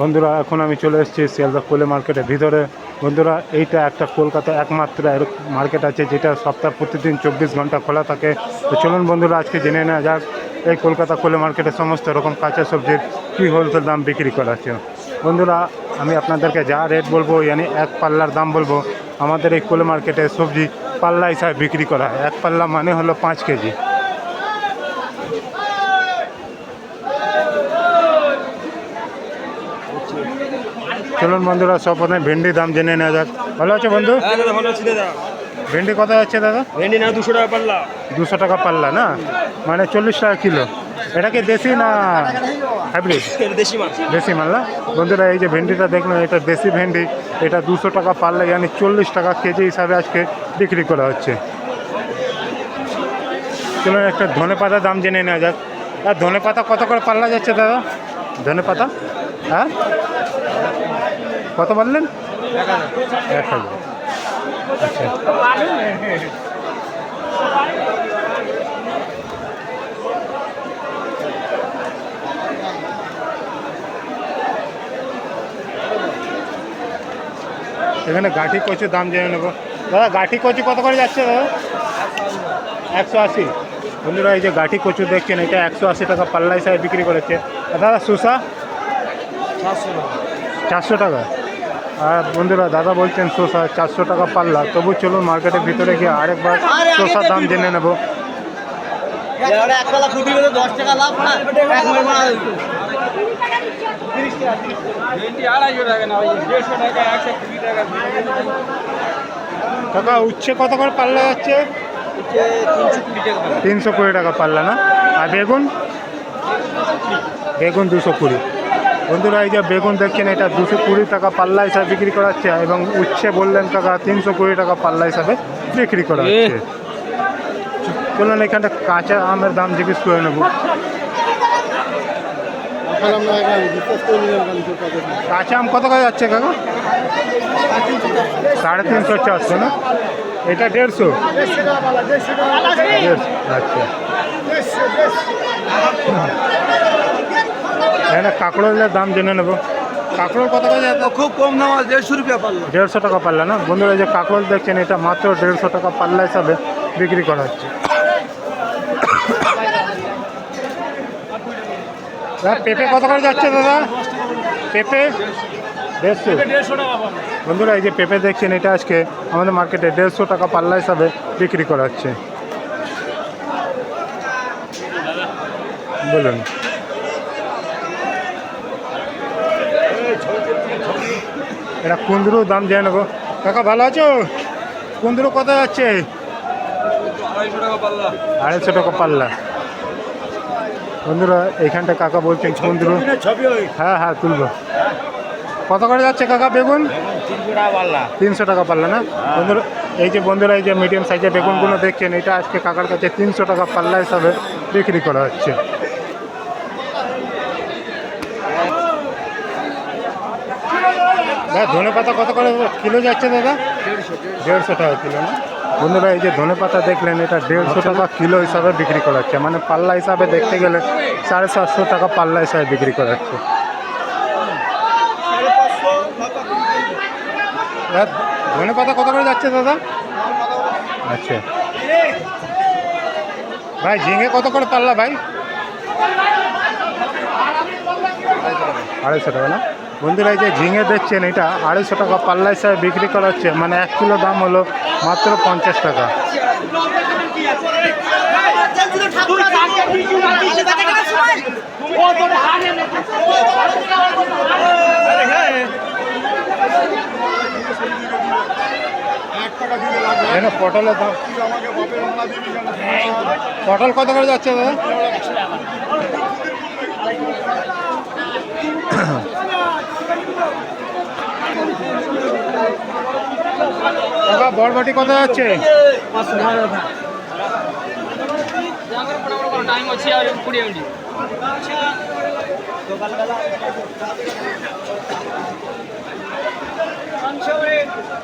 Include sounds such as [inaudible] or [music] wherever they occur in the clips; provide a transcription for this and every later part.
বন্ধুরা, এখন আমি চলে এসেছি শিয়ালদা কোলে মার্কেটের ভিতরে। বন্ধুরা, এইটা একটা কলকাতা একমাত্র মার্কেট আছে, যেটা সপ্তাহ প্রতিদিন চব্বিশ ঘণ্টা খোলা থাকে। তো চলুন বন্ধুরা, আজকে জেনে নেওয়া যাক এই কলকাতা কোলে মার্কেটে সমস্ত রকম কাঁচা সবজির কী হোলসেল দাম বিক্রি করা আছে বন্ধুরা, আমি আপনাদেরকে যা রেট বলব, ইয়ানি এক পাল্লার দাম বলব। আমাদের এই কোলে মার্কেটে সবজি পাল্লা হিসাবে বিক্রি করা হয়। এক পাল্লা মানে হলো পাঁচ কেজি। চলুন বন্ধুরা সব প্রথমে ভেন্ডির দাম জেনে নেওয়া যাক। ভালো আছে বন্ধু? হ্যাঁ দাদা ভালো আছি দাদা। ভেন্ডি কত যাচ্ছে দাদা? ভেন্ডি না দুশো টাকা পাল্লা। দুশো টাকা পাল্লা না? মানে চল্লিশ টাকা কিলো। এটা কি দেশি না হাইব্রিড? দেশি মাছ দেশি মাল না? বন্ধুরা এই যে ভেন্ডিটা দেখলাম এটা দেশি ভেন্ডি। এটা দুশো টাকা পাল্লা yani চল্লিশ টাকা কেজি হিসাবে আজকে বিক্রি করা হচ্ছে। চলুন একটা ধনে পাতার দাম জেনে নেওয়া যাক। আর ধনে পাতা কত করে পাল্লা যাচ্ছে দাদা? ধনে পাতা? হ্যাঁ? কত বললেন? এক হাজার। এখানে গাঠি কচুর দাম জেনে নেব। দাদা, গাঠি কচু কত করে যাচ্ছে দাদা? একশো আশি। বন্ধুরা, এই যে গাঠি কচু দেখছেন, এটা একশো আশি টাকা পাল্লা হিসাবে বিক্রি করেছে। দাদা সুসা? চারশো টাকা। আর বন্ধুরা দাদা বলছেন শসা চারশো টাকা পাল্লা। তবু চলুন মার্কেটের ভিতরে গিয়ে আরেকবার শসার দাম জেনে নেব। টাকা কাকা উচ্ছে কত করে পাল্লা যাচ্ছে? তিনশো কুড়ি টাকা পাল্লা। তিনশো কুড়ি টাকা পাল্লা না? আর বেগুন? বেগুন দুশো কুড়ি। বন্ধুরা এই যে বেগুন দেখছেন এটা দুশো কুড়ি টাকা পাল্লা হিসাবে বিক্রি করা হচ্ছে এবং উচ্ছে বললেন টাকা তিনশো কুড়ি টাকা পাল্লা হিসাবে বিক্রি করা হচ্ছে। চলুন এখানটা কাঁচা আমের দাম জিজ্ঞেস করে নেব। কাঁচা আম কত করে যাচ্ছে কাকা? সাড়ে তিনশো চারশো না? এটা দেড়শো? দেড়শো, আচ্ছা। এখানে কাঁকড়োলের দাম জেনে নেব। কাঁকড়োল কত করে? খুব কম দাম আছে দেড়শো রুপিয়া পাল্লা। দেড়শো টাকা পাল্লা না? বন্ধুরা এই যে কাঁকড়োল দেখছেন এটা মাত্র দেড়শো টাকা পাল্লা হিসাবে বিক্রি করা হচ্ছে। দাদা, পেঁপে কত করে যাচ্ছে দাদা? পেঁপে দেড়শো। বন্ধুরা এই যে পেঁপে দেখছেন এটা আজকে আমাদের মার্কেটে দেড়শো টাকা পাল্লা হিসাবে বিক্রি করা হচ্ছে। বলুন। এটা কুন্দরু দাম জেনে নেব। কাকা ভালো আছো? কুন্দরু কত যাচ্ছে? আড়াইশো টাকা পাল্লা। বন্ধুরা এইখানটা কাকা বলছেন কুন্দরু। হ্যাঁ হ্যাঁ তুলবো। কত করে যাচ্ছে কাকা বেগুন? তিনশো টাকা পাল্লা। তিনশো টাকা পাল্লা না? বন্ধুরা এই যে বন্ধুরা এই যে মিডিয়াম সাইজের বেগুনগুলো দেখছেন এটা আজকে কাকার কাছে তিনশো টাকা পাল্লা হিসাবে বিক্রি করা হচ্ছে। দাদা ধনে পাতা কত করে? কিলো যাচ্ছে দাদা? দেড়শো টাকা কিলো না? বন্ধুরা এই যে ধনে পাতা দেখলেন এটা দেড়শো টাকা কিলো হিসাবে বিক্রি করা হচ্ছে মানে পাল্লা হিসাবে দেখতে গেলে সাড়ে সাতশো টাকা পাল্লা হিসাবে বিক্রি করা হচ্ছে দাদা, ধনে পাতা কত করে যাচ্ছে দাদা? আচ্ছা। ভাই ঝিঙে কত করে পাল্লা ভাই? আড়াইশো টাকা না? বন্ধুরা এই যে ঝিঙে দেখছেন এটা আড়াইশো টাকা পাল্লা হিসাবে বিক্রি করা হচ্ছে মানে এক কিলো দাম হলো মাত্র পঞ্চাশ টাকা। পটলের দাম। পটল কত করে যাচ্ছে, দাদা? কাকা বরবটি কত যাচ্ছে?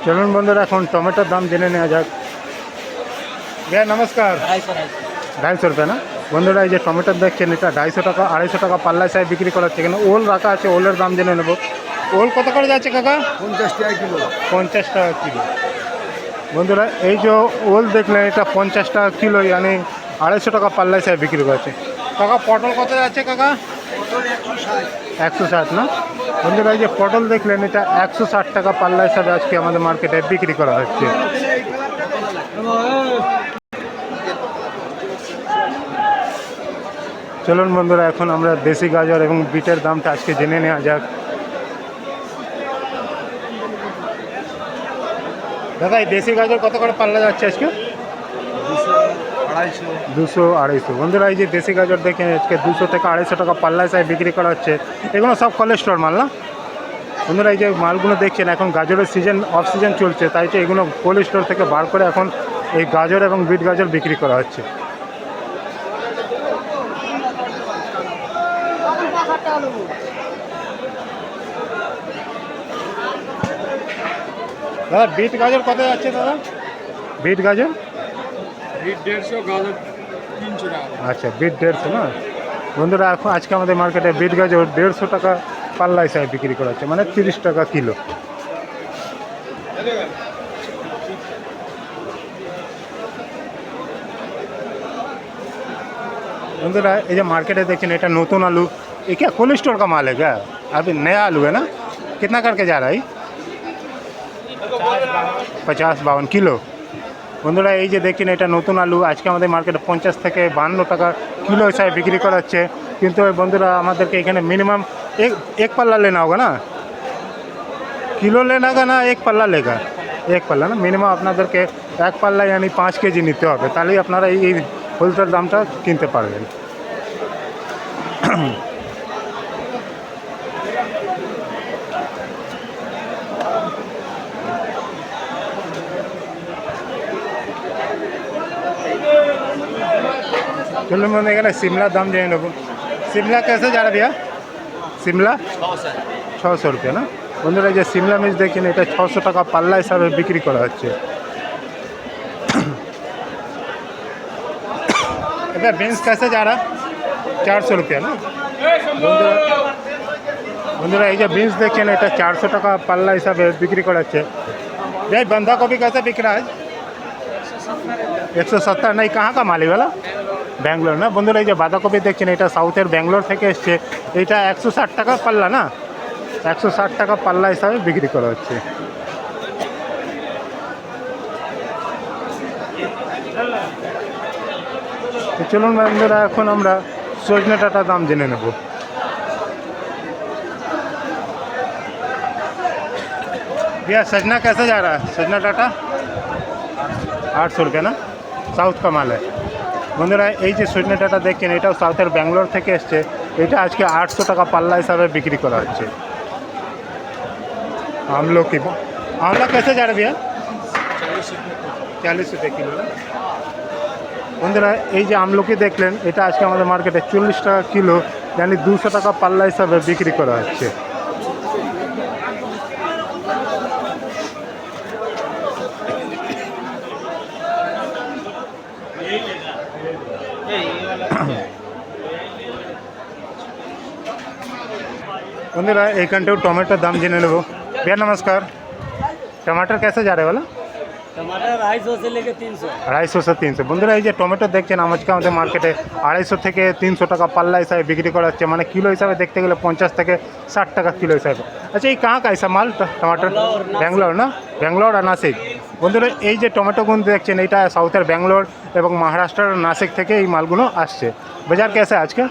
চলুন বন্ধুরা, এখন টমেটোর দাম জেনে নেওয়া যাক। ভাই নমস্কার। ঢাইশো রুপিয়া না? বন্ধুরা, এই যে টমেটোর দেখছেন, এটা ঢাইশো টাকা, আড়াইশো টাকা পাল্লা সাহেব বিক্রি করা হচ্ছে। ওল রাখা আছে, ওলের দাম জেনে নেব। ওল কত করে যাচ্ছে কাকা? পঞ্চাশ টাকা কিলো। পঞ্চাশ টাকা কিলো। বন্ধুরা এই যে ওল দেখলেন এটা পঞ্চাশ টাকা কিলো মানে আড়াইশো টাকা পাল্লা হিসাবে বিক্রি করছে। কাকা পটল কত যাচ্ছে কাকা? একশো ষাট না? বন্ধুরা এই যে পটল দেখলেন এটা একশো ষাট টাকা পাল্লা হিসাবে আজকে আমাদের মার্কেটে বিক্রি করা হচ্ছে। চলুন বন্ধুরা এখন আমরা দেশি গাজর এবং বিটের দামটা আজকে জেনে নেওয়া যাক। দাদা, এই দেশি গাজর কত করে পাল্লা যাচ্ছে আজকে? দুশো আড়াইশো। বন্ধুরা, এই যে দেশি গাজর দেখেন, আজকে দুশো থেকে আড়াইশো টাকা পাল্লা হিসাবে বিক্রি করা হচ্ছে। এগুলো সব কোলেস্টোর মাল না? বন্ধুরা, এই যে মালগুলো দেখছেন, এখন গাজরের সিজন অফ সিজন চলছে, তাই তো এগুলো কোল্ড স্টোর থেকে বার করে এখন এই গাজর এবং বিট গাজর বিক্রি করা হচ্ছে। দাদা বিট গাজর কত যাচ্ছে দাদা বিট গাজর বিট দেড়শো গাজর তিনশো টাকা আচ্ছা বিট দেড়শো না বন্ধুরা এখন আজকে আমাদের মার্কেটে বিট গাজর দেড়শো টাকা পাল্লা হিসাবে বিক্রি করা হচ্ছে মানে তিরিশ টাকা কিলো बंधुरा ये जो मार्केट है देखिए এটা নতুন আলু ये क्या कोल्ड स्टोर का माल है क्या अभी नया आलू है ना कितना करके जा रहा है পঞ্চাশ বাউন্ন কিলো। বন্ধুরা, এই যে দেখছেন, এটা নতুন আলু। আজকে আমাদের মার্কেটে পঞ্চাশ থেকে বাহান্ন টাকা কিলো হিসাবে বিক্রি করাচ্ছে কিন্তু বন্ধুরা, আমাদেরকে এখানে মিনিমাম এক এক পাল্লা লেনা হবে না? কিলো লেনাগা না, এক পাল্লা লেগা? এক পাল্লা না? মিনিমাম আপনাদেরকে এক পাল্লা ইয়ানি পাঁচ কেজি নিতে হবে। তাহলেই আপনারা এই হোলসেল দামটা কিনতে পারবেন। চলুন বন্ধু এখানে সিমলার দাম জেনে নেবো সিমলা कैसे जा रहा भैया সিমলা ছশো রুপিয়া না বন্ধুরা এই যে সিমলা মির্চ দেখছেন এটা ছশো টাকা পাল্লা হিসাবে বিক্রি করা হচ্ছে এটা বিনস कैसे जा रहा চারশো রুপিয়া না বন্ধুরা বন্ধুরা এই যে বিনস দেখছেন এটা চারশো টাকা পাল্লা হিসাবে বিক্রি করা হচ্ছে भाई बंधा गोभी कैसे बिक रहा है একশো সত্তর নাই কাহা কা মালিওয়ালা ব্যাঙ্গালোর না বন্ধুরা এই যে বাঁধাকপি দেখছেন এটা সাউথের ব্যাঙ্গালোর থেকে এসছে এটা একশো ষাট টাকা পাল্লা না একশো ষাট টাকা পাল্লা হিসাবে বিক্রি করা হচ্ছে তো চলুন বন্ধুরা এখন আমরা সজনে ডাটার দাম জেনে নেব भैया सजना कैसे जा रहा है सजना डाटा আট শো রুপিয়া না সাউথ का माल है বন্ধুরা এই যে সজনে ডাটা দেখছেন এটাও সাউথের ব্যাঙ্গালোর থেকে এসছে এটা আজকে আটশো টাকা পাল্লা হিসাবে বিক্রি করা হচ্ছে আমলো কি আমলা कैसे जा रहा है भैया চাল্লিশ রুপিয়া কিলো না বন্ধুরা এই যে আমলকি দেখলেন এটা আজকে আমাদের মার্কেটে চল্লিশ টাকা কিলো জানি দুশো টাকা পাল্লা হিসাবে বিক্রি করা হচ্ছে [clears throat] বন্ধুরা এইখানটা টমেটোর দাম জেনে নেব। भैया নমস্কার। টমাটর कैसे যা रहे वाला আড়াইশো से তিনশো। আড়াইশো বন্ধুরা এই যে টমেটো দেখছেন আজকে আমাদের মার্কেটে আড়াইশো থেকে তিনশো টাকা পাল্লা হিসাবে বিক্রি করা হচ্ছে। মানে কিলো হিসাবে দেখতে গেলে পঞ্চাশ থেকে ষাট টাকা কিলো হিসাবে। আচ্ছা এই কাঁ কাইসা মাল টমাটর? ব্যাঙ্গালোর না ব্যাঙ্গালোর আর নাসিক। বন্ধুরা এই যে টমেটোগুলো দেখছেন এটা সাউথের ব্যাঙ্গালোর এবং মহারাষ্ট্র আর নাসিক থেকে এই মালগুলো আসছে বাজার कैसा है आज का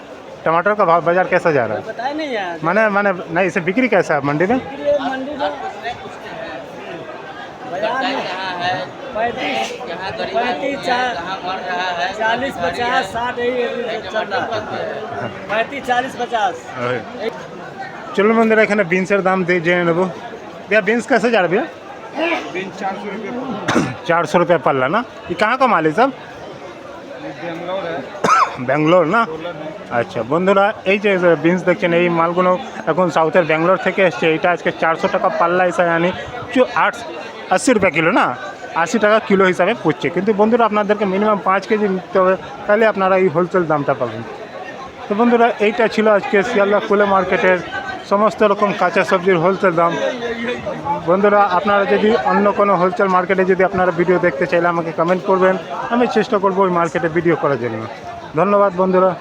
टमाटर का भाव बाजार कैसा जा रहा है बताए नहीं यार माने माने नहीं इसे बिक्री कैसा है मंडी में मंडी में बाजार में पैंतीस पैंतीस चार चालीस पचास साठ यही चल रहा है पैंतीस चालीस पचास চলুন বন্ধুরা এখানে বিনসের দাম দিয়ে জেনে নেবো भैया बीन्स कैसे जा रहा है भैया বিন চারশো রুপিয়া चार सौ रुपये पल्ला ना ये कहाँ का माल है सब ব্যাঙ্গালোর ব্যাঙ্গালোর না আচ্ছা বন্ধুরা এই যে বিনস দেখছেন এই মালগুলো এখন সাউথের ব্যাঙ্গালোর থেকে এসছে এটা আজকে চারশো টাকা পাল্লা হিসাবে আনি চু- আট আশি রুপিয়া কিলো না আশি টাকা কিলো হিসাবে পড়ছে কিন্তু বন্ধুরা আপনাদেরকে মিনিমাম পাঁচ কেজি নিতে হবে তাহলে আপনারা এই হোলসেল দামটা পাবেন তো বন্ধুরা এইটা ছিল আজকে শিয়ালদা কোলে মার্কেটের সমস্ত রকম কাঁচা সবজির হোলসেল দাম। বন্ধুরা, আপনারা যদি অন্য কোনো হোলসেল মার্কেটে যদি আপনারা ভিডিও দেখতে চাইলে আমাকে কমেন্ট করবেন। আমি চেষ্টা করব ওই মার্কেটে ভিডিও করার জন্য। ধন্যবাদ বন্ধুরা।